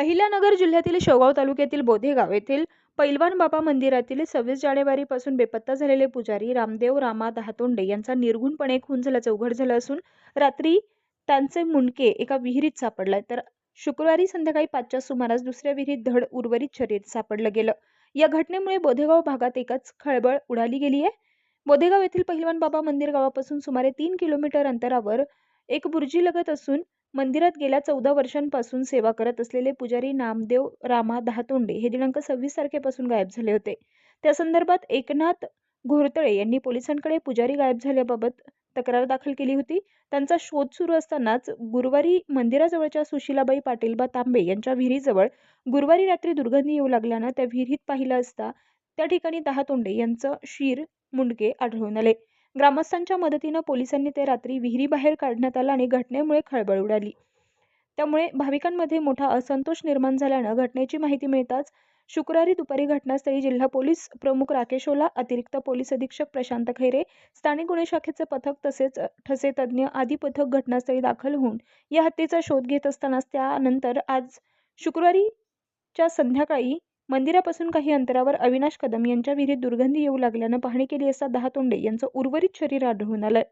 अहिल्यानगर जिल्ह्यातील शेवगाव तालुक्यातील बोधेगाव येथील पैलवान बाबा मंदिरातील सव्वीस जानेवारीपासून बेपत्ता झालेले पुजारी रामदेव रामा दहातोंडे यांचा निर्घुणपणे खून झाल्याचं उघड झालं असून रात्री त्यांचे मुंडके एका विहिरीत सापडलाय तर शुक्रवारी संध्याकाळी पाचच्या सुमारास दुसऱ्या विहिरीत धड उर्वरित शरीर सापडलं गेलं. या घटनेमुळे बोधेगाव भागात एकाच खळबळ उडाली गेली आहे बोधेगाव येथील पहिलवान बाबा मंदिर गावापासून सुमारे तीन किलोमीटर अंतरावर एक बुर्जी लगत असून मंदिरात गेल्या चौदा वर्षांपासून सेवा करत असलेले पुजारी नामदेव रामा दहातोंडे हे दिनांक सव्वीस तारखेपासून गायब झाले होते. त्या संदर्भात एकनाथ घोरतळे यांनी पोलिसांकडे पुजारी गायब झाल्याबाबत तक्रार दाखल केली होती. त्यांचा शोध सुरू असतानाच गुरुवारी मंदिराजवळच्या सुशीलाबाई पाटीलबा तांबे यांच्या विहिरीजवळ गुरुवारी रात्री दुर्गंधी येऊ लागल्यानं त्या विहिरीत पाहिलं असता त्या ठिकाणी दहातोंडे यांचं शीर मुंडके आढळून आले. ग्रामस्थांच्या मदतीनं पोलिसांनी ते रात्री विहिरीबाहेर काढण्यात आलं आणि घटनेमुळे खळबळ उडाली. त्यामुळे भाविकांमध्ये मोठा असंतोष निर्माण झाल्यानं घटनेची माहिती मिळताच शुक्रवारी दुपारी घटनास्थळी जिल्हा पोलीस प्रमुख राकेश ओला अतिरिक्त पोलीस अधीक्षक प्रशांत खैरे स्थानिक गुन्हे शाखेचे पथक तसेच ठसे तज्ज्ञ आदी पथक घटनास्थळी दाखल होऊन या हत्येचा शोध घेत असतानाच त्यानंतर आज शुक्रवारीच्या संध्याकाळी मंदिरापासून काही अंतरावर अविनाश कदम यांच्या विहिरीत दुर्गंधी येऊ लागल्यानं पाहणी केली असता दहा तोंडे यांचं उर्वरित शरीर आढळून आलं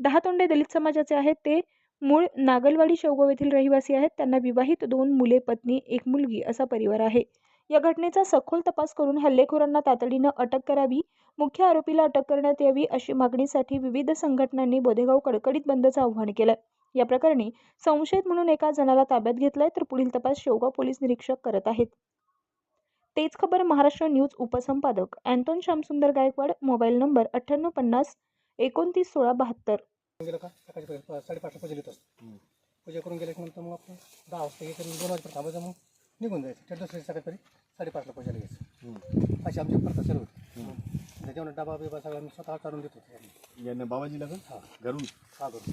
दहा तोंडे दलित समाजाचे आहेत. ते मूळ नागलवाडी शेवगाव येथील रहिवासी आहेत. त्यांना विवाहित दोन मुले पत्नी एक मुलगी असा परिवार आहे. या घटनेचा सखोल तपास करून हल्लेखोरांना तातडीनं अटक करावी मुख्य आरोपीला अटक करण्यात यावी अशी मागणीसाठी विविध संघटनांनी बोधेगाव कडकडीत बंदचं आव्हान केलं या प्रकरणी संशयित म्हणून एका जणाला ताब्यात घेतलंय तर पुढील तपास शेवगाव पोलीस निरीक्षक करत आहेत. तेच खबर Maharashtra news उपसंपादक Anton Shyamsundar Gaikwad mobile number अठ्ठ्याण्णव पन्नास एकोणतीस सोळा बहात्तर. गेलं का? सकाळची पहिले साडेपाचला पूजा येत असतो पूजा करून गेल्यानंतर मग आपण दहा वाजता हे करून दोन वाजेपर्यंत थांबायचं मग निघून जायचं. त्या दुसऱ्या सकाळी साडेपाचला पूजाला घ्यायचं अशी आमची प्रथा चालू होती. त्याच्यामुळे डबा बिबा सगळं आम्ही स्वतः काढून देतो यांना बाबाजीला का? हा. घरून? हा करून